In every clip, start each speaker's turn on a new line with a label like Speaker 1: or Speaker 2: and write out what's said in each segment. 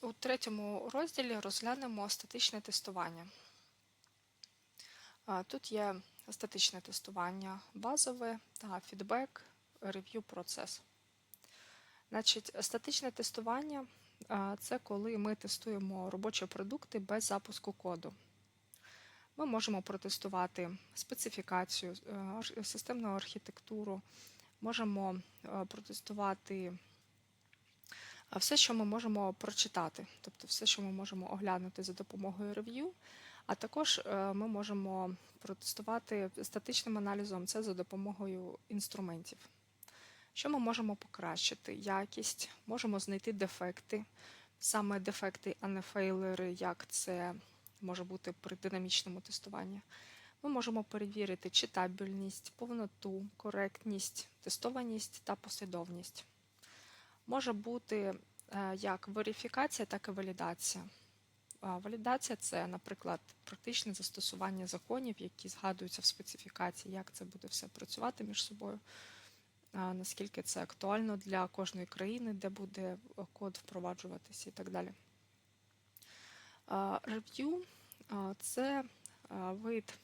Speaker 1: у третьому розділі розглянемо статичне тестування. Тут є статичне тестування базове та фідбек, рев'ю процес. Значить, статичне тестування це коли ми тестуємо робочі продукти без запуску коду. Ми можемо протестувати специфікацію, е, системну архітектуру, можемо е, протестувати все, що ми можемо прочитати, тобто все, що ми можемо оглянути за допомогою рев'ю, а також е, ми можемо протестувати статичним аналізом це за допомогою інструментів. Що ми можемо покращити? Якість, можемо знайти дефекти, саме дефекти, а не фейлери, як це може бути при динамічному тестуванні. Ми можемо перевірити читабельність, повноту, коректність, тестованість та послідовність. Може бути е, як верифікація, так і валідація. Валідація це, наприклад, практичне застосування законів, які згадуються в специфікації, як це буде все працювати між собою, наскільки це актуально для кожної країни, де буде е, код впроваджуватися і так далі. Рев'ю це вид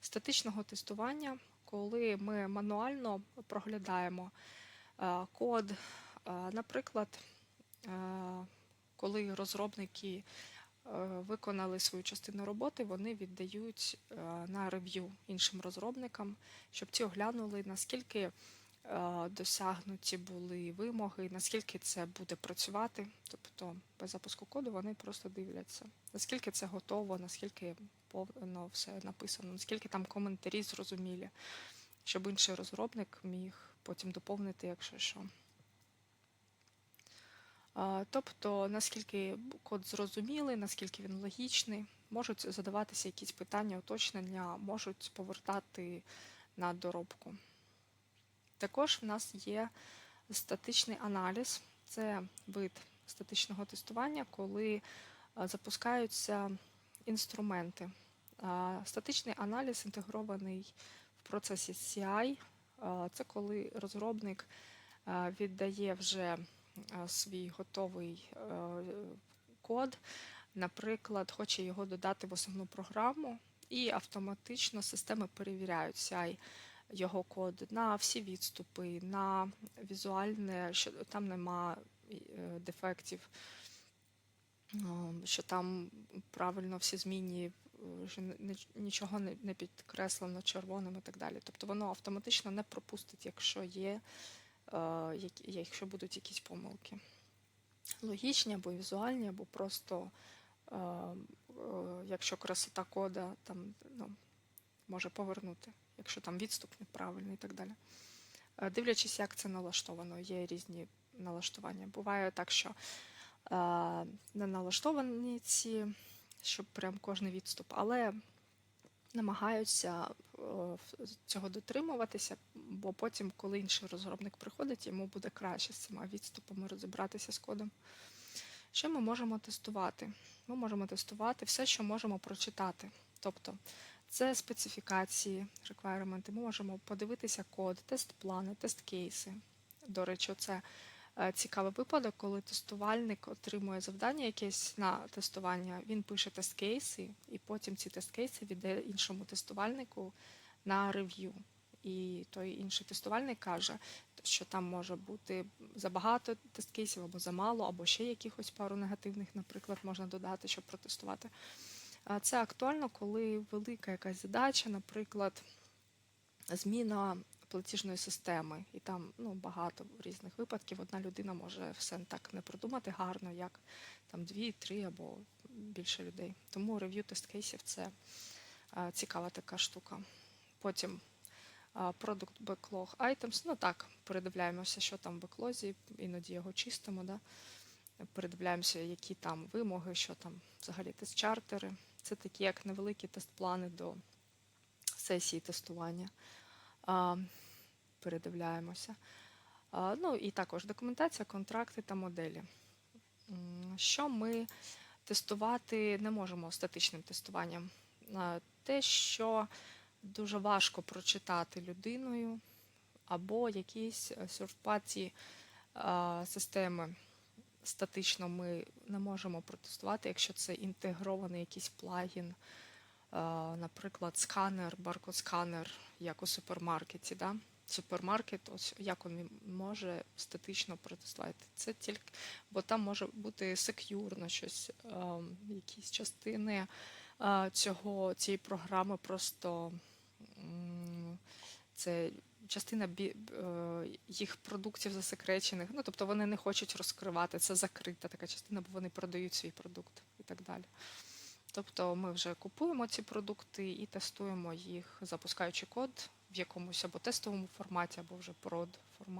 Speaker 1: статичного тестування, коли ми мануально проглядаємо код, наприклад, коли розробники е, виконали свою частину роботи, вони віддають е, на рев'ю іншим розробникам, щоб ті оглянули, наскільки е, досягнуті були вимоги, наскільки це буде працювати. Тобто без запуску коду вони просто дивляться, наскільки це готово, наскільки повно все написано, наскільки там коментарі зрозумілі, щоб інший розробник міг потім доповнити, якщо що. Тобто, наскільки код зрозумілий, наскільки він логічний, можуть задаватися якісь питання, уточнення, можуть повертати на доробку. Також в нас є статичний аналіз, це вид статичного тестування, коли запускаються інструменти. Статичний аналіз інтегрований в процесі CI. Це коли розробник віддає вже свій готовий е, код, наприклад, хоче його додати в основну програму, і автоматично системи перевіряють його код на всі відступи, на візуальне, що там нема е, дефектів, що там правильно всі змінні, е, ни- нічого не підкреслено червоним і так далі. Тобто воно автоматично не пропустить, якщо є, е, якщо будуть якісь помилки. Логічні або візуальні, або просто е, е, якщо красота кода там ну, може повернути, якщо там відступ неправильний і так далі. Е, Дивлячись, як це налаштовано, є різні налаштування. Буває так, що е, не налаштовані ці, щоб прям кожний відступ, але намагаються е, цього дотримуватися, бо потім, коли інший розробник приходить, йому буде краще з цими відступами розібратися з кодом. Що ми можемо тестувати? Ми можемо тестувати все, що можемо прочитати. Тобто це специфікації, реквайременти. Ми можемо подивитися код, тест-плани, тест-кейси. До речі, це е, цікавий випадок, коли тестувальник отримує завдання якесь на тестування, він пише тест-кейси, і потім ці тест-кейси віддає іншому тестувальнику на рев'ю. І той інший тестувальник каже, що там може бути забагато тест-кейсів або замало, або ще якихось пару негативних, наприклад, можна додати, щоб протестувати. Це актуально, коли велика якась задача, наприклад, зміна платіжної системи, і там ну, багато різних випадків. Одна людина може все так не продумати гарно, як там дві, три або більше людей. Тому рев'ю тест-кейсів це цікава така штука. Потім Product Backlog Items, ну так, передивляємося, що там в беклозі, іноді його чистимо, да? передивляємося, які там вимоги, що там взагалі тест-чартери. Це такі як невеликі тест-плани до сесії тестування. Передивляємося. Ну і також документація, контракти та моделі. Що ми тестувати не можемо статичним тестуванням? Те, що дуже важко прочитати людиною, або якісь серфпаті системи статично ми не можемо протестувати, якщо це інтегрований якийсь плагін, е, наприклад, сканер, баркод-сканер, як у супермаркеті. Да? Супермаркет, ось як він може статично протестувати. Це тільки, бо там може бути сек'юрно щось, е, якісь частини е, цього, цієї програми просто це частина е, їх продуктів засекречених. Ну, тобто вони не хочуть розкривати, це закрита така частина, бо вони продають свій продукт і так далі. Тобто ми вже купуємо ці продукти і тестуємо їх, запускаючи код в якомусь або тестовому форматі, або вже прод форматі.